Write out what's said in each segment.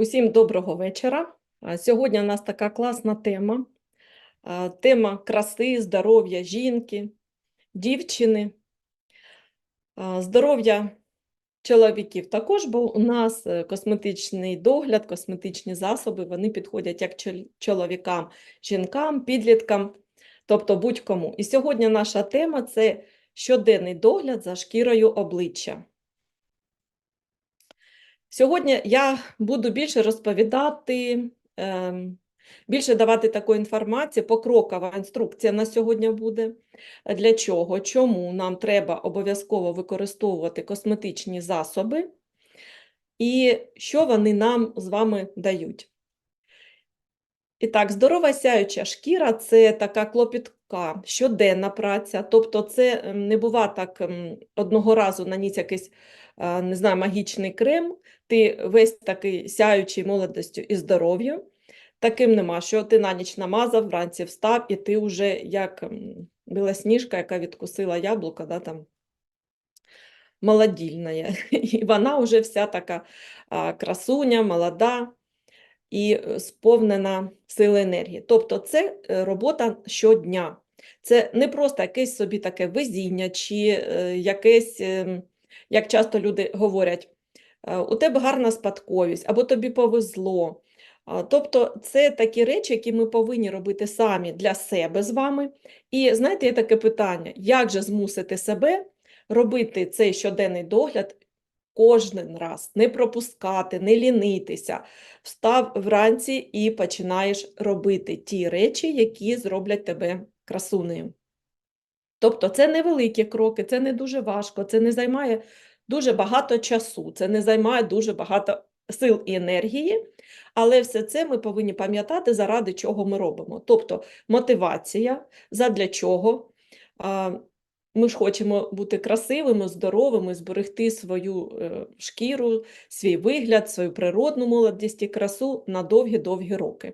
Усім доброго вечора. Сьогодні у нас така класна тема. Тема краси, здоров'я жінки, дівчини, здоров'я чоловіків також, бо у нас е, косметичний догляд, косметичні засоби, вони підходять як чоловікам, жінкам, підліткам, тобто будь-кому. І сьогодні наша тема це щоденний догляд за шкірою обличчя. Сьогодні я буду більше розповідати, ем, більше давати такої інформації, покрокова інструкція на сьогодні буде. Для чого? Чому нам треба обов'язково використовувати косметичні засоби і що вони нам з вами дають. І так, здорова сяюча шкіра це така клопітка, щоденна праця. Тобто, це ем, не бува так ем, одного разу наніс якийсь, не знаю, магічний крем, ти весь такий сяючий молодостю і здоров'ям. Таким нема, що ти на ніч намазав, вранці встав, і ти вже як ем, білосніжка, яка відкусила яблуко, да, там, молодільна. І вона вже вся така красуня, молода і е, сповнена сили енергії. Тобто це е, робота щодня. Це не просто якесь собі таке везіння, чи е, якесь, ем, як часто люди говорять, у тебе гарна спадковість, або тобі повезло. Тобто це такі речі, які ми повинні робити самі для себе з вами. І знаєте, є таке питання: як же змусити себе робити цей щоденний догляд кожен раз, не пропускати, не лінитися. Встав вранці і починаєш робити ті речі, які зроблять тебе красунею. Тобто це невеликі кроки, це не дуже важко, це не займає дуже багато часу, це не займає дуже багато сил і енергії, але все це ми повинні пам'ятати, заради чого ми робимо. Тобто мотивація, задля чого. Ми ж хочемо бути красивими, здоровими, зберегти свою е, шкіру, свій вигляд, свою природну молодість і красу на довгі-довгі роки.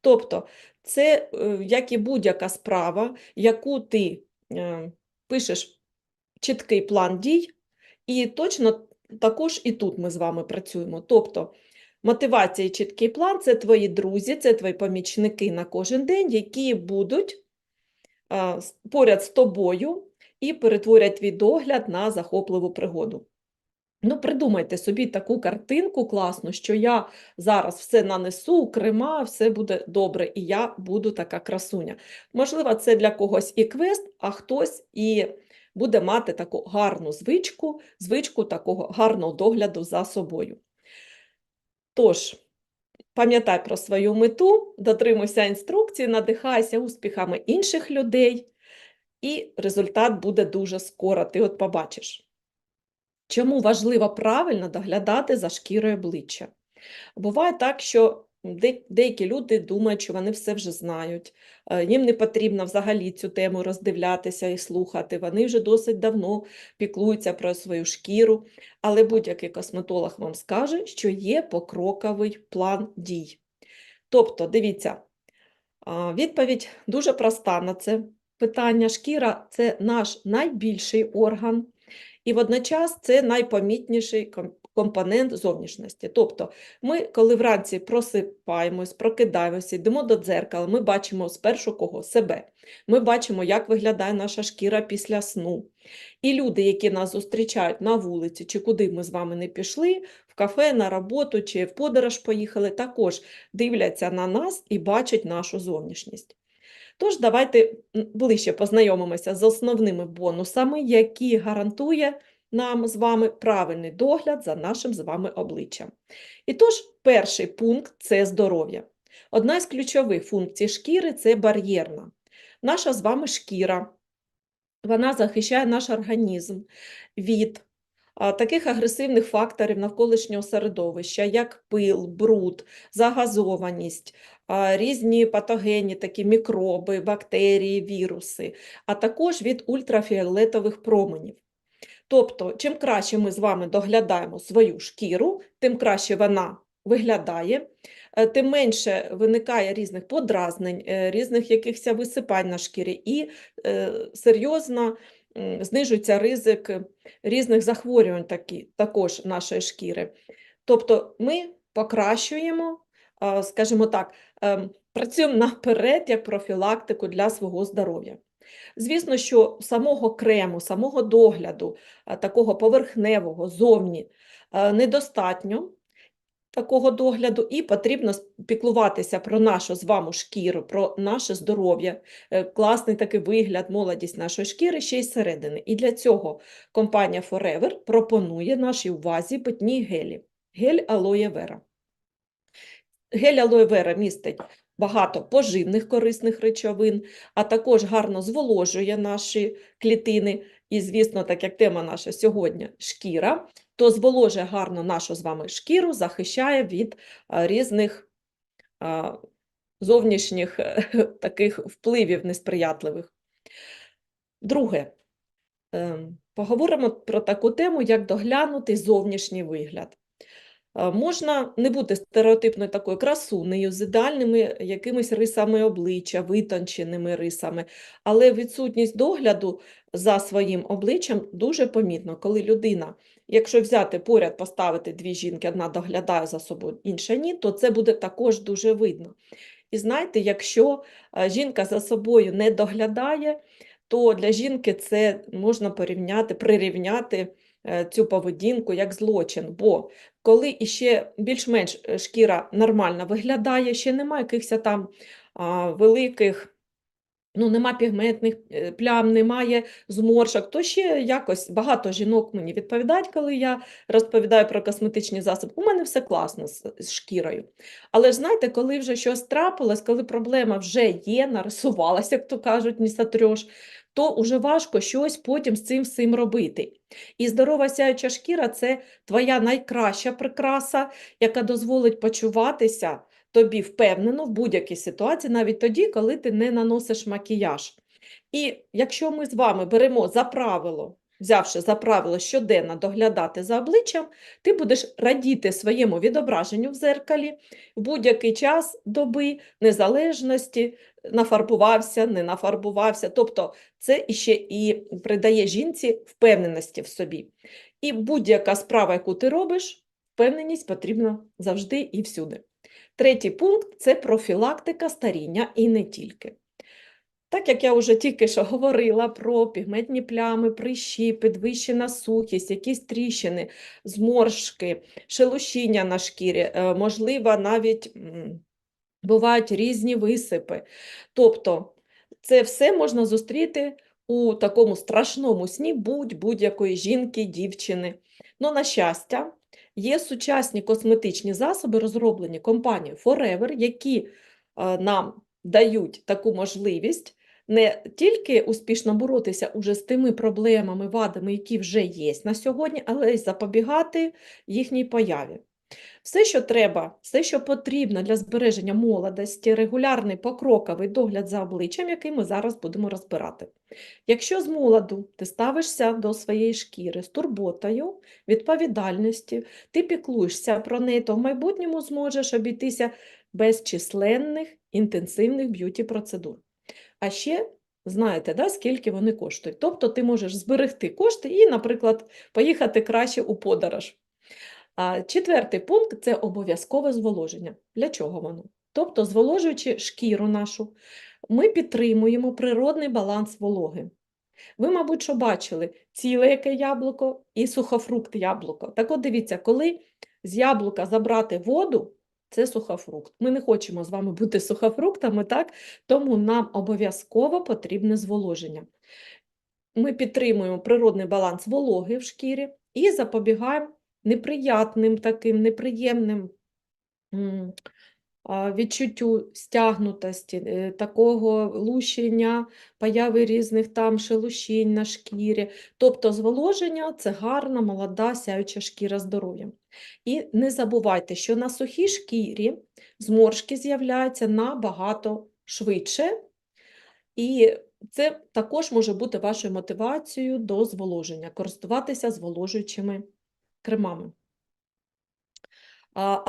Тобто, це е, як і будь-яка справа, яку ти е, пишеш чіткий план дій, і точно також і тут ми з вами працюємо. Тобто, мотивація і чіткий план це твої друзі, це твої помічники на кожен день, які будуть поряд з тобою і перетворять твій догляд на захопливу пригоду. Ну, придумайте собі таку картинку класну, що я зараз все нанесу, крема, все буде добре, і я буду така красуня. Можливо, це для когось і квест, а хтось і буде мати таку гарну звичку, звичку такого гарного догляду за собою. Тож, пам'ятай про свою мету, дотримуйся інструкції, надихайся успіхами інших людей, і результат буде дуже скоро, ти от побачиш. Чому важливо правильно доглядати за шкірою обличчя? Буває так, що деякі люди думають, що вони все вже знають, е, їм не потрібно взагалі цю тему роздивлятися і слухати. Вони вже досить давно піклуються про свою шкіру, але будь-який косметолог вам скаже, що є покроковий план дій. Тобто, дивіться, відповідь дуже проста на це питання. Шкіра це наш найбільший орган, і водночас це найпомітніший компонент зовнішності. Тобто, ми, коли вранці просипаємось, прокидаємося, йдемо до дзеркала, ми бачимо спершу кого? Себе. Ми бачимо, як виглядає наша шкіра після сну. І люди, які нас зустрічають на вулиці, чи куди ми з вами не пішли, в кафе, на роботу чи в подорож поїхали, також дивляться на нас і бачать нашу зовнішність. Тож давайте ближче познайомимося з основними бонусами, які гарантує нам з вами правильний догляд за нашим з вами обличчям. І тож, перший пункт це здоров'я. Одна з ключових функцій шкіри це бар'єрна. Наша з вами шкіра, вона захищає наш організм від таких агресивних факторів навколишнього середовища, як пил, бруд, загазованість, різні патогенні такі мікроби, бактерії, віруси, а також від ультрафіолетових променів. Тобто, чим краще ми з вами доглядаємо свою шкіру, тим краще вона виглядає, е, тим менше виникає різних подразнень, е, різних якихось висипань на шкірі, і е, серйозно м, знижується ризик різних захворювань такі, також нашої шкіри. Тобто ми покращуємо, скажімо так, ем, працюємо наперед як профілактику для свого здоров'я. Звісно, що самого крему, самого догляду, такого поверхневого, зовні, недостатньо такого догляду, і потрібно піклуватися про нашу з вами шкіру, про наше здоров'я, е, класний такий вигляд, молодість нашої шкіри ще й зсередини. І для цього компанія Forever пропонує нашій увазі питні гелі. Гель алоє вера. Гель алоє вера містить багато поживних корисних речовин, а також гарно зволожує наші клітини. І, звісно, так як тема наша сьогодні шкіра, то зволожує гарно нашу з вами шкіру, захищає від різних зовнішніх е, таких впливів несприятливих. Друге, ем, поговоримо про таку тему, як доглянути зовнішній вигляд. Е, Можна не бути стереотипною такою красунею, з ідеальними якимись рисами обличчя, витонченими рисами, але відсутність догляду за своїм обличчям дуже помітно, коли людина, якщо взяти поряд, поставити дві жінки, одна доглядає за собою, інша ні, то це буде також дуже видно. І знаєте, якщо е, жінка за собою не доглядає, то для жінки це можна порівняти, прирівняти е, цю поведінку як злочин. Бо коли іще більш-менш е, шкіра нормально виглядає, ще немає якихось там великих, ну, нема пігментних е, плям, немає зморшок, то ще якось багато жінок мені відповідають, коли я розповідаю про косметичні засоби. У мене все класно з, з шкірою. Але ж знаєте, коли вже щось трапилось, коли проблема вже є, нарисувалася, як то кажуть, не сотреш, то уже важко щось потім з цим всім робити. І здорова сяюча шкіра це твоя найкраща прикраса, яка дозволить почуватися тобі впевнено в будь-якій ситуації, навіть тоді, коли ти не наносиш макіяж. І якщо ми з вами беремо за правило, взявши за правило щоденно доглядати за обличчям, ти будеш радіти своєму відображенню в зеркалі в будь-який час доби, незалежності, нафарбувався, не нафарбувався. Тобто це іще і придає жінці впевненості в собі. І будь-яка справа, яку ти робиш, впевненість потрібна завжди і всюди. Третій пункт це профілактика старіння і не тільки. Так як я вже тільки що говорила про пігментні плями, прищі, підвищена сухість, якісь тріщини, зморшки, шелушіння на шкірі, е, можливо, навіть бувають різні висипи. Тобто це все можна зустріти у такому страшному сні будь будь-якої жінки, дівчини. Ну, на щастя, є сучасні косметичні засоби, розроблені компанією Forever, які е, нам дають таку можливість не тільки успішно боротися уже з тими проблемами, вадами, які вже є на сьогодні, але й запобігати їхній появі. Все, що треба, все, що потрібно для збереження молодості, регулярний покроковий догляд за обличчям, який ми зараз будемо розбирати. Якщо з молоду ти ставишся до своєї шкіри з турботою, відповідальністю, ти піклуєшся про неї, то в майбутньому зможеш обійтися без численних інтенсивних б'юті-процедур. А ще знаєте, да, скільки вони коштують. Тобто ти можеш зберегти кошти і, наприклад, поїхати краще у подорож. А четвертий пункт це обов'язкове зволоження. Для чого воно? Тобто, зволожуючи шкіру нашу, ми підтримуємо природний баланс вологи. Ви, мабуть, що бачили ціле яке яблуко і сухофрукт яблуко. Так от дивіться, коли з яблука забрати воду, це сухофрукт. Ми не хочемо з вами бути сухофруктами, так? Тому нам обов'язково потрібне зволоження. Ми підтримуємо природний баланс вологи в шкірі і запобігаємо неприятним таким, неприємним відчуттю стягнутості, е, такого лущення, появи різних там шелушінь на шкірі. Тобто зволоження – це гарна, молода, сяюча шкіра здоров'я. І не забувайте, що на сухій шкірі зморшки з'являються набагато швидше, і це також може бути вашою мотивацією до зволоження, користуватися зволожуючими кремами.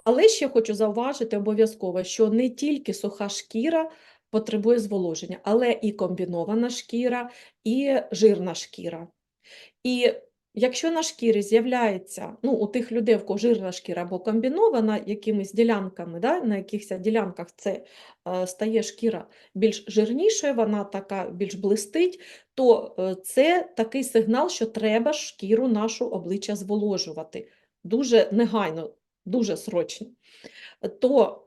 Але ще хочу зауважити обов'язково, що не тільки суха шкіра потребує зволоження, але і комбінована шкіра, і жирна шкіра. І якщо на шкірі з'являється, ну, у тих людей, в кого жирна шкіра або комбінована якимись ділянками, да, на якихось ділянках це е, стає шкіра більш жирнішою, вона така більш блистить, то е, це такий сигнал, що треба шкіру нашу обличчя зволожувати. Дуже негайно, дуже срочно. То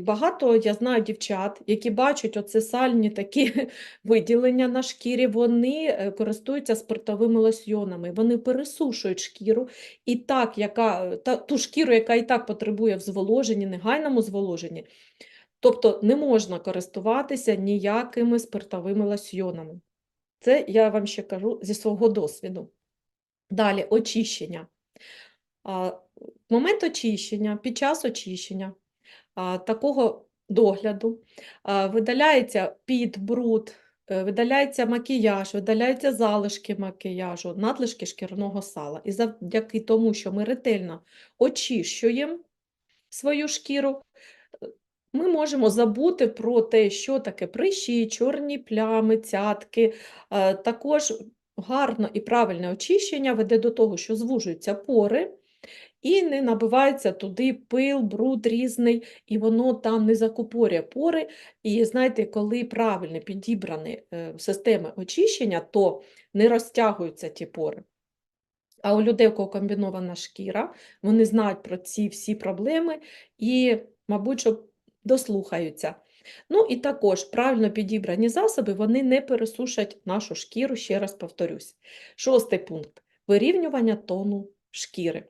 багато я знаю дівчат, які бачать оце сальні такі виділення на шкірі, вони е, користуються спиртовими лосьйонами, вони пересушують шкіру, і так, яка, та, ту шкіру, яка і так потребує в зволоженні, негайному зволоженні, тобто не можна користуватися ніякими спиртовими лосьйонами. Це я вам ще кажу зі свого досвіду. Далі очищення. Момент очищення, під час очищення такого догляду видаляється під, бруд, е, видаляється макіяж, видаляються залишки макіяжу, надлишки шкірного сала. І завдяки тому, що ми ретельно очищуємо свою шкіру, ми можемо забути про те, що таке прищі, чорні плями, цятки. Також гарно і правильне очищення веде до того, що звужуються пори, і не набивається туди пил, бруд різний, і воно там не закупорює пори. І знаєте, коли правильно підібрані е, системи очищення, то не розтягуються ті пори. А у людей, у кого комбінована шкіра, вони знають про ці всі проблеми і, мабуть, що дослухаються. Ну і також правильно підібрані засоби, вони не пересушать нашу шкіру, ще раз повторюсь. Шостий пункт вирівнювання тону шкіри.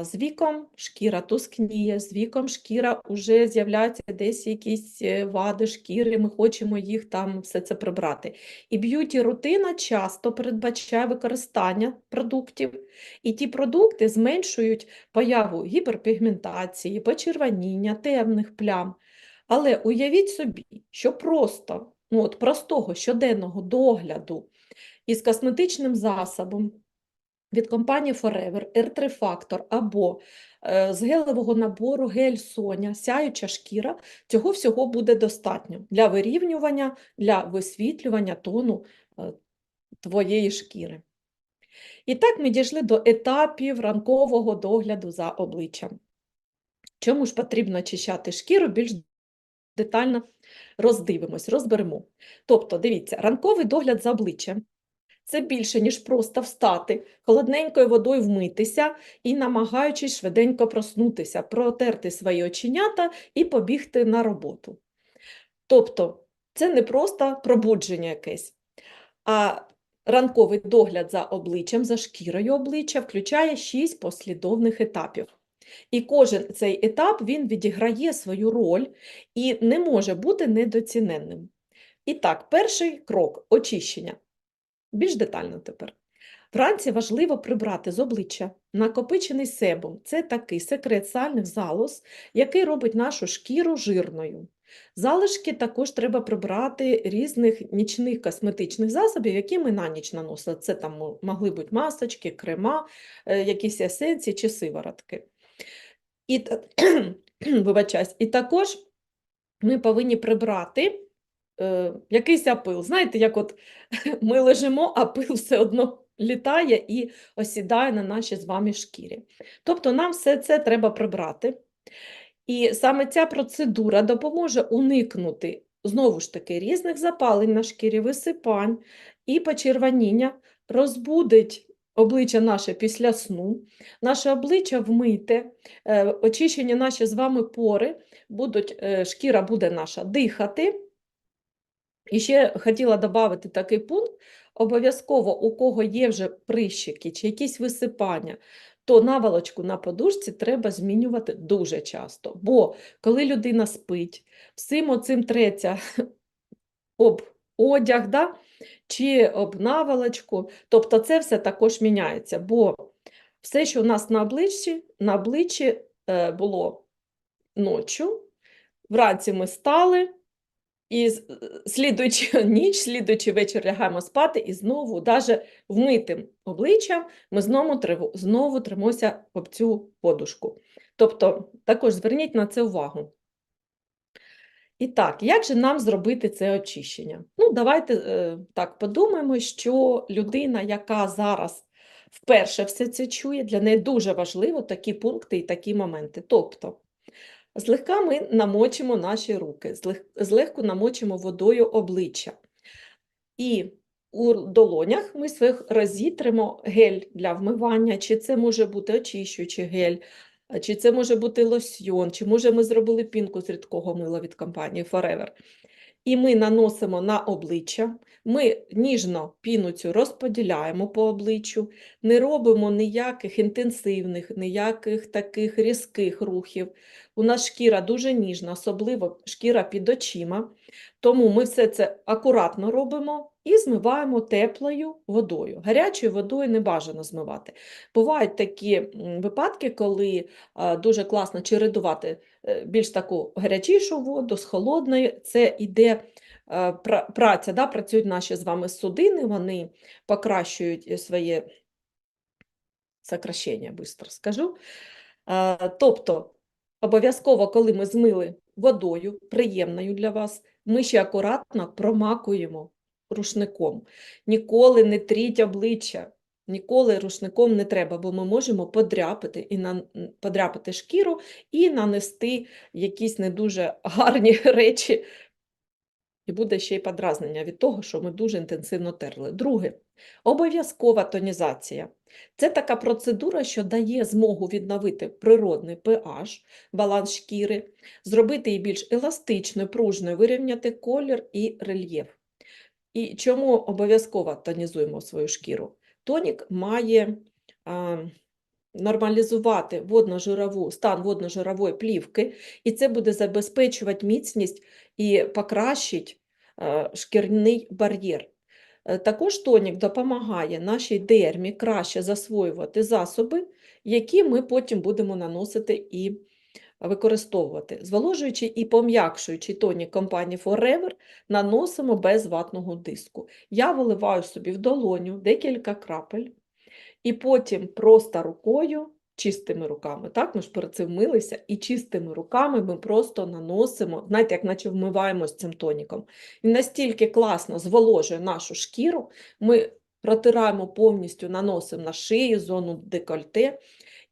З віком шкіра тускніє, з віком шкіра вже з'являються десь якісь е, вади шкіри, ми хочемо їх там все це прибрати. І б'юті-рутина часто передбачає використання продуктів, і ті продукти зменшують появу гіперпігментації, почервоніння, темних плям. Але уявіть собі, що просто ну, от простого щоденного догляду із косметичним засобом від компанії Forever R3 Factor або е, з гелевого набору гель Соня, сяюча шкіра, цього всього буде достатньо для вирівнювання, для висвітлювання тону е, твоєї шкіри. І так ми дійшли до етапів ранкового догляду за обличчям. Чому ж потрібно очищати шкіру, більш детально роздивимось, розберемо. Тобто, дивіться, ранковий догляд за обличчям це більше, ніж просто встати, холодненькою водою вмитися і, намагаючись швиденько проснутися, протерти свої оченята і побігти на роботу. Тобто, це не просто пробудження якесь, а ранковий догляд за обличчям, за шкірою обличчя включає шість послідовних етапів. І кожен цей етап він відіграє свою роль і не може бути недоціненним. І так, перший крок очищення. Більш детально тепер. Вранці важливо прибрати з обличчя накопичений себум. Це такий секрет сальних залоз, який робить нашу шкіру жирною. Залишки також треба прибрати різних нічних косметичних засобів, які ми на ніч наносили. Це там могли бути масочки, крема, е, якісь есенції чи сиворотки. І, вибачаюсь, і також ми повинні прибрати е, якийсь пил. Знаєте, як от ми лежимо, а пил все одно літає і осідає на нашій з вами шкірі. Тобто нам все це треба прибрати. І саме ця процедура допоможе уникнути знову ж таки різних запалень на шкірі, висипань і почервоніння, розбудить обличчя наше після сну, наше обличчя вмите, е, очищені наші з вами пори, будуть, е, шкіра буде наша дихати. І ще хотіла додати такий пункт: обов'язково, у кого є вже прищики чи якісь висипання, то наволочку на подушці треба змінювати дуже часто. Бо коли людина спить, всім оцим треться об одяг, да? чи об наволочку, тобто це все також міняється. Бо все, що у нас на обличчі, на обличчі е, було ночі, вранці ми стали. І слідуючи ніч, слідуючий вечір лягаємо спати, і знову, навіть вмитим обличчям, ми знову, знову тримося об цю подушку. Тобто, також зверніть на це увагу. І так, як же нам зробити це очищення? Ну, давайте е, так подумаємо, що людина, яка зараз вперше все це чує, для неї дуже важливо такі пункти і такі моменти. Тобто, злегка ми намочимо наші руки, злегку намочимо водою обличчя. І у долонях ми своїх розітримо гель для вмивання, чи це може бути очищуючий гель, чи це може бути лосьйон, чи може ми зробили пінку з рідкого мила від компанії Forever. І ми наносимо на обличчя, ми ніжно піну цю розподіляємо по обличчю, не робимо ніяких інтенсивних, ніяких таких різких рухів. У нас шкіра дуже ніжна, особливо шкіра під очима. Тому ми все це акуратно робимо і змиваємо теплою водою. Гарячою водою не бажано змивати. Бувають такі випадки, коли дуже класно чередувати е, більш таку гарячішу воду з холодною. Це е, пра- праця, да? працюють наші з вами судини, вони покращують е, своє сокращення, быстро скажу. Е, Тобто, обов'язково, коли ми змили водою, приємною для вас, ми ще акуратно промакуємо рушником. Ніколи не тріть обличчя, ніколи рушником не треба, бо ми можемо подряпати, і на, подряпати шкіру і нанести якісь не дуже гарні речі. І буде ще й подразнення від того, що ми дуже інтенсивно терли. Друге, обов'язкова тонізація. Це така процедура, що дає змогу відновити природний pH, баланс шкіри, зробити її більш еластичною, пружною, вирівняти колір і рельєф. І чому обов'язково тонізуємо свою шкіру? Тонік має а, нормалізувати водно-жирову, стан водно-жирової плівки, і це буде забезпечувати міцність і покращить е, шкірний бар'єр. Е, Також тонік допомагає нашій дермі краще засвоювати засоби, які ми потім будемо наносити і використовувати. Зволожуючий і пом'якшуючий тонік компанії Forever наносимо без ватного диску. Я виливаю собі в долоню декілька крапель, і потім просто рукою, чистими руками, так, ми ж перед цим милися, і чистими руками ми просто наносимо, знаєте, як наче вмиваємось цим тоніком. Він настільки класно зволожує нашу шкіру, ми протираємо повністю, наносимо на шию, зону декольте,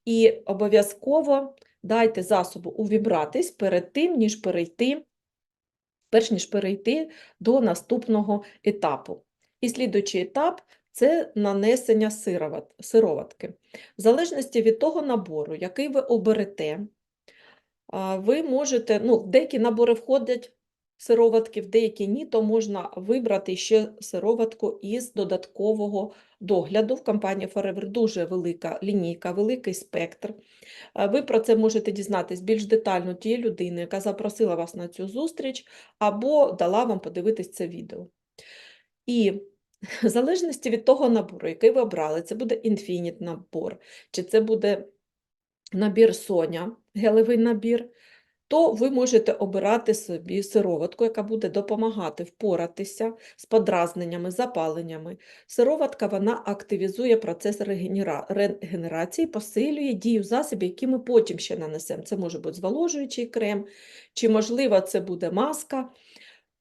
і обов'язково дайте засобу увібратись перед тим, ніж перейти, перш ніж перейти до наступного етапу. І слідуючий етап це нанесення сироватки. В залежності від того набору, який ви оберете, ви можете, ну, в деякі набори входять сироватки, в деякі ні, то можна вибрати ще сироватку із додаткового догляду. В компанії Forever дуже велика лінійка, великий спектр. Ви про це можете дізнатись більш детально тієї людини, яка запросила вас на цю зустріч, або дала вам подивитись це відео. І в залежності від того набору, який ви обрали, це буде Infinite набор, чи це буде набір Соня, гелевий набір, то ви можете обирати собі сироватку, яка буде допомагати впоратися з подразненнями, запаленнями. Сироватка вона активізує процес регенера- регенерації, посилює дію засобів, які ми потім ще нанесемо. Це може бути зволожуючий крем, чи, можливо, це буде маска.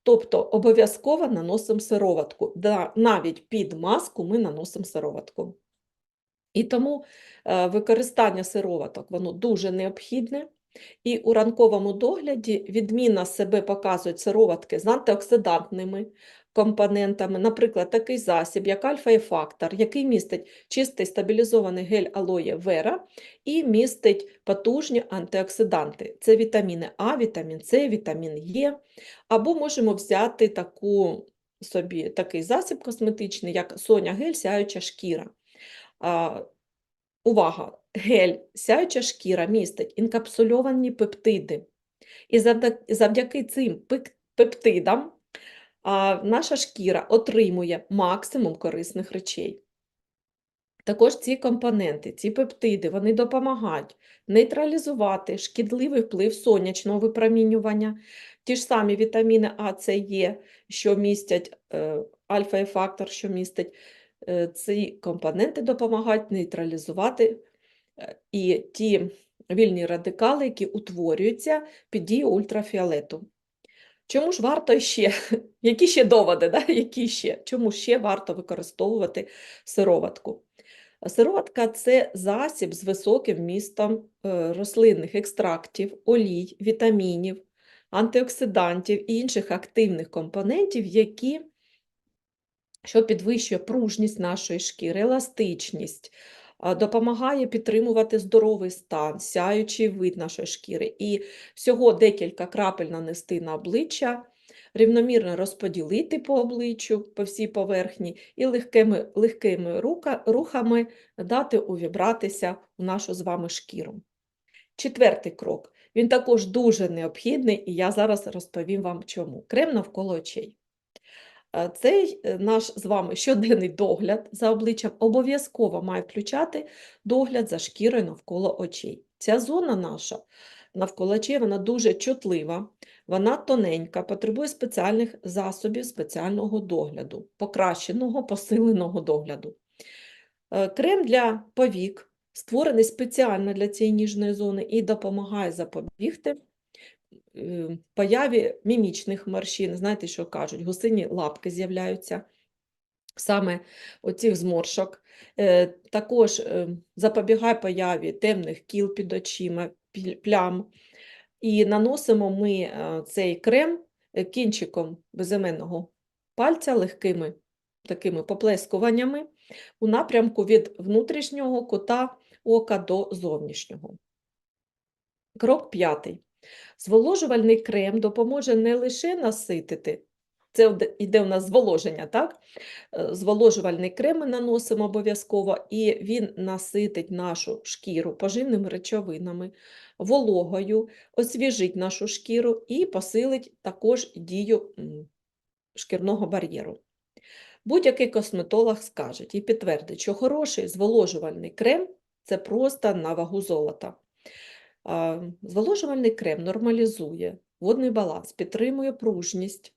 Тобто обов'язково наносимо сироватку. Да, навіть під маску ми наносимо сироватку. І тому е, використання сироваток воно дуже необхідне. І у ранковому догляді відмінно себе показують сироватки з антиоксидантними компонентами, наприклад, такий засіб, як альфа-ефактор, який містить чистий стабілізований гель алоє вера і містить потужні антиоксиданти. Це вітаміни А, вітамін С, вітамін Е. Або можемо взяти таку собі такий засіб косметичний, як Соня гель сяюча шкіра. А, увага! Гель сяюча шкіра містить інкапсульовані пептиди. І завдяки цим пептидам наша шкіра отримує максимум корисних речей. Також ці компоненти, ці пептиди, вони допомагають нейтралізувати шкідливий вплив сонячного випромінювання, ті ж самі вітаміни А, С, Е, що містять е, альфа-ефактор, що містить, е, ці компоненти допомагають нейтралізувати е, і ті вільні радикали, які утворюються під дією ультрафіолету. Чому ж варто ще? Які ще доводи, да? Які ще? Чому ще варто використовувати сироватку? Сироватка це засіб з високим вмістом е, рослинних екстрактів, олій, вітамінів, антиоксидантів і інших активних компонентів, які що підвищує пружність нашої шкіри, еластичність, допомагає підтримувати здоровий стан, сяючий вид нашої шкіри. І всього декілька крапель нанести на обличчя, рівномірно розподілити по обличчю, по всій поверхні, і легкими, легкими рука, рухами дати увібратися в нашу з вами шкіру. Четвертий крок. Він також дуже необхідний, і я зараз розповім вам чому. Крем навколо очей. Е, Цей е, наш з вами щоденний догляд за обличчям обов'язково має включати догляд за шкірою навколо очей. Ця зона наша навколо очей вона дуже чутлива, вона тоненька, потребує спеціальних засобів спеціального догляду, покращеного, посиленого догляду. Е, Крем для повік створений спеціально для цієї ніжної зони і допомагає запобігти появі мімічних морщин. Знаєте, що кажуть? Гусині лапки з'являються саме оцих зморшок. Е, Також е, запобігає появі темних кіл під очима, плям. І наносимо ми е, цей крем е, кінчиком безіменного пальця легкими такими поплескуваннями у напрямку від внутрішнього кута ока до зовнішнього. Крок п'ятий. Зволожувальний крем допоможе не лише наситити, це іде у нас зволоження, так? Е, Зволожувальний крем ми наносимо обов'язково, і він наситить нашу шкіру поживними речовинами, вологою, освіжить нашу шкіру і посилить також дію шкірного бар'єру. Будь-який косметолог скаже і підтвердить, що хороший зволожувальний крем це просто на вагу золота. Зволожувальний крем нормалізує водний баланс, підтримує пружність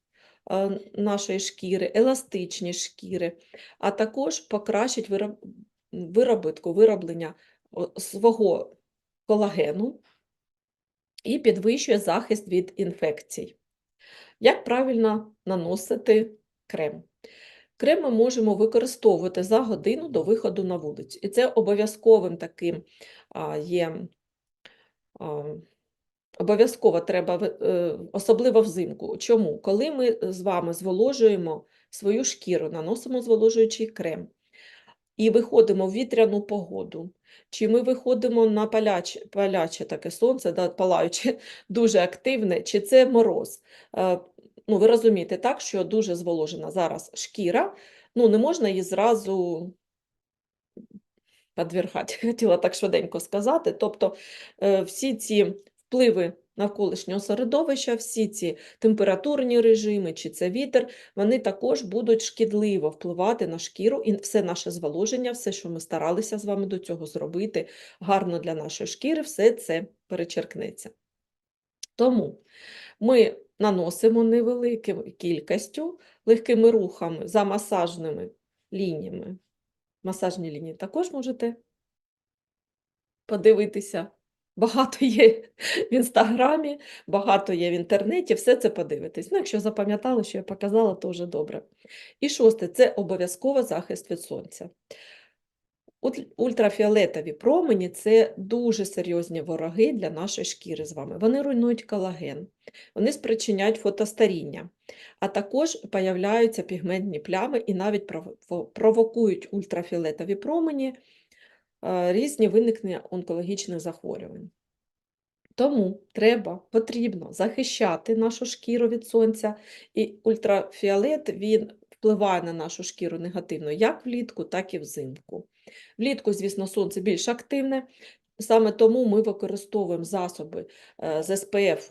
нашої шкіри, еластичність шкіри, а також покращить вироб- вироблення свого колагену і підвищує захист від інфекцій. Як правильно наносити крем? Крем ми можемо використовувати за годину до виходу на вулицю. І це обов'язковим таким є. Обов'язково треба, е, особливо взимку. Чому? Коли ми з вами зволожуємо свою шкіру, наносимо зволожуючий крем і виходимо в вітряну погоду, чи ми виходимо на паляче, паляче таке сонце, да, палаюче, дуже активне, чи це мороз. Е, Ну, ви розумієте, так, що дуже зволожена зараз шкіра, ну, не можна її зразу підвергати, хотіла так швиденько сказати. Тобто е, всі ці впливи навколишнього середовища, всі ці температурні режими, чи це вітер, вони також будуть шкідливо впливати на шкіру і все наше зволоження, все, що ми старалися з вами до цього зробити гарно для нашої шкіри, все це перечеркнеться. Тому ми наносимо невеликою кількістю, легкими рухами за масажними лініями. Масажні лінії також можете подивитися. Багато є в інстаграмі, багато є в інтернеті, все це подивитись. Ну, якщо запам'ятали, що я показала, то вже добре. І шосте це обов'язково захист від сонця. Ультрафіолетові промені це дуже серйозні вороги для нашої шкіри з вами. Вони руйнують колаген, вони спричиняють фотостаріння, а також появляються пігментні плями і навіть провокують ультрафіолетові промені різні виникнення онкологічних захворювань. Тому треба, потрібно захищати нашу шкіру від сонця, і ультрафіолет він впливає на нашу шкіру негативно як влітку, так і взимку. Влітку, звісно, сонце більш активне, саме тому ми використовуємо засоби е, з SPF.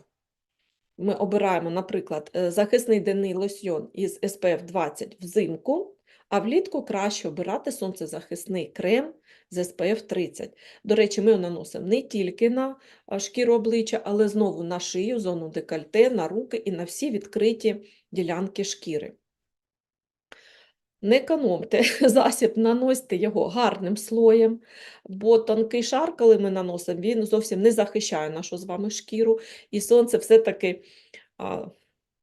Ми обираємо, наприклад, е, захисний денний лосьйон із SPF 20 взимку, а влітку краще обирати сонцезахисний крем з SPF 30. До речі, ми його наносимо не тільки на шкіру обличчя, але знову на шию, зону декольте, на руки і на всі відкриті ділянки шкіри. Не економте засіб, наносьте його гарним слоєм, бо тонкий шар, коли ми наносимо, він зовсім не захищає нашу з вами шкіру, і сонце все-таки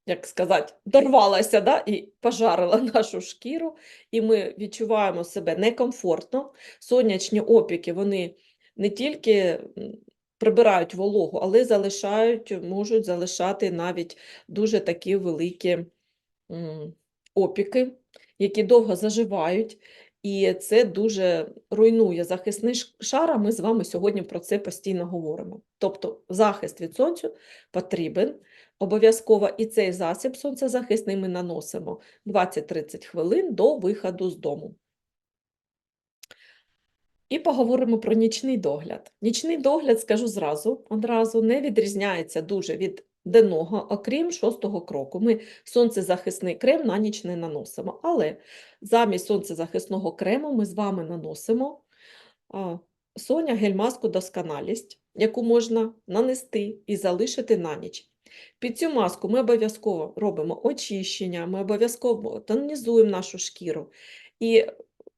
як сказати, дорвалася да, і пожарила нашу шкіру, і ми відчуваємо себе некомфортно. Сонячні опіки вони не тільки прибирають вологу, але залишають, можуть залишати навіть дуже такі великі опіки, які довго заживають. І це дуже руйнує захисний шар, а ми з вами сьогодні про це постійно говоримо. Тобто захист від сонцю потрібен обов'язково, і цей засіб сонцезахисний ми наносимо 20-30 хвилин до виходу з дому. І поговоримо про нічний догляд. Нічний догляд, скажу зразу, одразу, не відрізняється дуже від денного, окрім шостого кроку. Ми сонцезахисний крем на ніч не наносимо, але замість сонцезахисного крему ми з вами наносимо Соня гель-маску досконалість, яку можна нанести і залишити на ніч. Під цю маску ми обов'язково робимо очищення, ми обов'язково тонізуємо нашу шкіру. І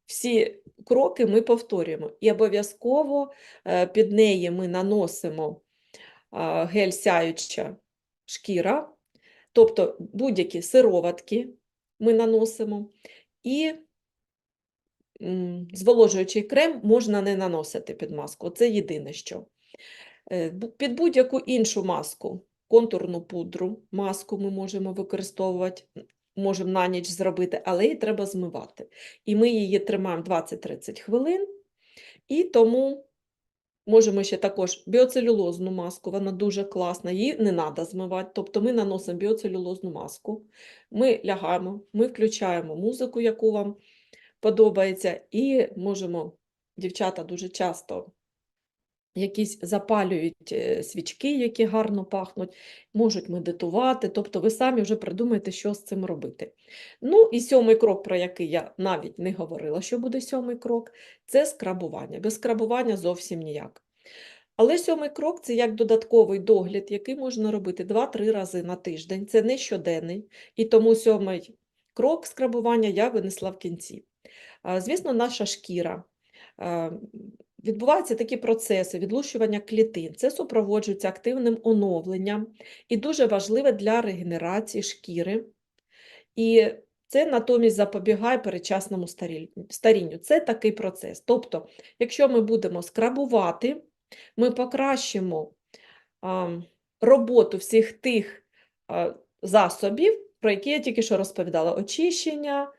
всі кроки ми повторюємо. І обов'язково е, під неї ми наносимо гель сяюча шкіра, тобто будь-які сироватки ми наносимо. І зволожуючий крем можна не наносити під маску. Це єдине що. Е, Під будь-яку іншу маску, контурну пудру, маску ми можемо використовувати, можемо на ніч зробити, але її треба змивати. І ми її тримаємо 20-30 хвилин, і тому можемо ще також біоцелюлозну маску, вона дуже класна, її не треба змивати. Тобто ми наносимо біоцелюлозну маску, ми лягаємо, ми включаємо музику, яку вам подобається, і можемо, дівчата дуже часто якісь запалюють е, свічки, які гарно пахнуть, можуть медитувати, тобто ви самі вже придумаєте, що з цим робити. Ну і сьомий крок, про який я навіть не говорила, що буде сьомий крок, це скрабування. Без скрабування зовсім ніяк. Але сьомий крок це як додатковий догляд, який можна робити 2-3 рази на тиждень. Це не щоденний, і тому сьомий крок скрабування я винесла в кінці. Звісно, наша шкіра. Відбуваються такі процеси відлущування клітин. Це супроводжується активним оновленням і дуже важливе для регенерації шкіри. І це натомість запобігає передчасному старіль- старінню. Це такий процес. Тобто, якщо ми будемо скрабувати, ми покращимо роботу всіх тих засобів, про які я тільки що розповідала: очищення,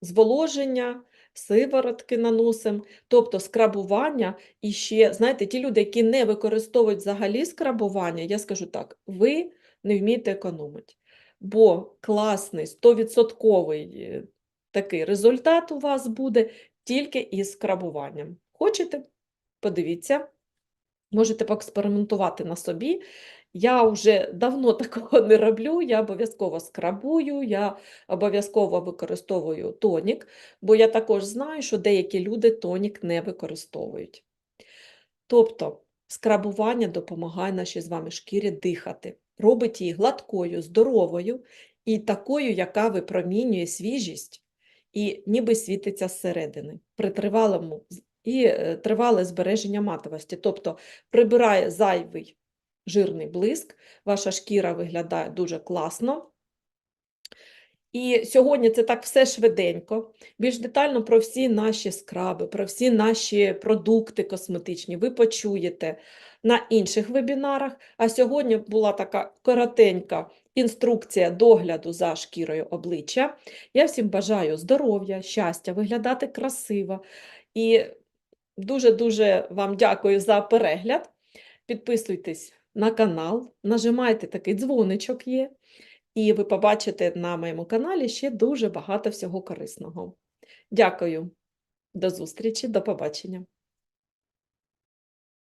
зволоження, сиворотки наносимо, тобто скрабування. І ще, знаєте, ті люди, які не використовують взагалі скрабування, я скажу так, ви не вмієте економити. Бо класний, 100% е, такий результат у вас буде тільки із скрабуванням. Хочете? Подивіться. Можете поекспериментувати на собі. Я вже давно такого не роблю, я обов'язково скрабую, я обов'язково використовую тонік, бо я також знаю, що деякі люди тонік не використовують. Тобто скрабування допомагає нашій з вами шкірі дихати, робить її гладкою, здоровою і такою, яка випромінює свіжість і ніби світиться зсередини при тривалому і е, тривале збереження матовості. Тобто прибирає зайвий жирний блиск, ваша шкіра виглядає дуже класно. І сьогодні це так все швиденько. Більш детально про всі наші скраби, про всі наші продукти косметичні ви почуєте на інших вебінарах. А сьогодні була така коротенька інструкція догляду за шкірою обличчя. Я всім бажаю здоров'я, щастя, виглядати красиво. І дуже-дуже вам дякую за перегляд. Підписуйтесь на канал, нажимайте такий дзвоничок є. І ви побачите на моєму каналі ще дуже багато всього корисного. Дякую. До зустрічі, до побачення.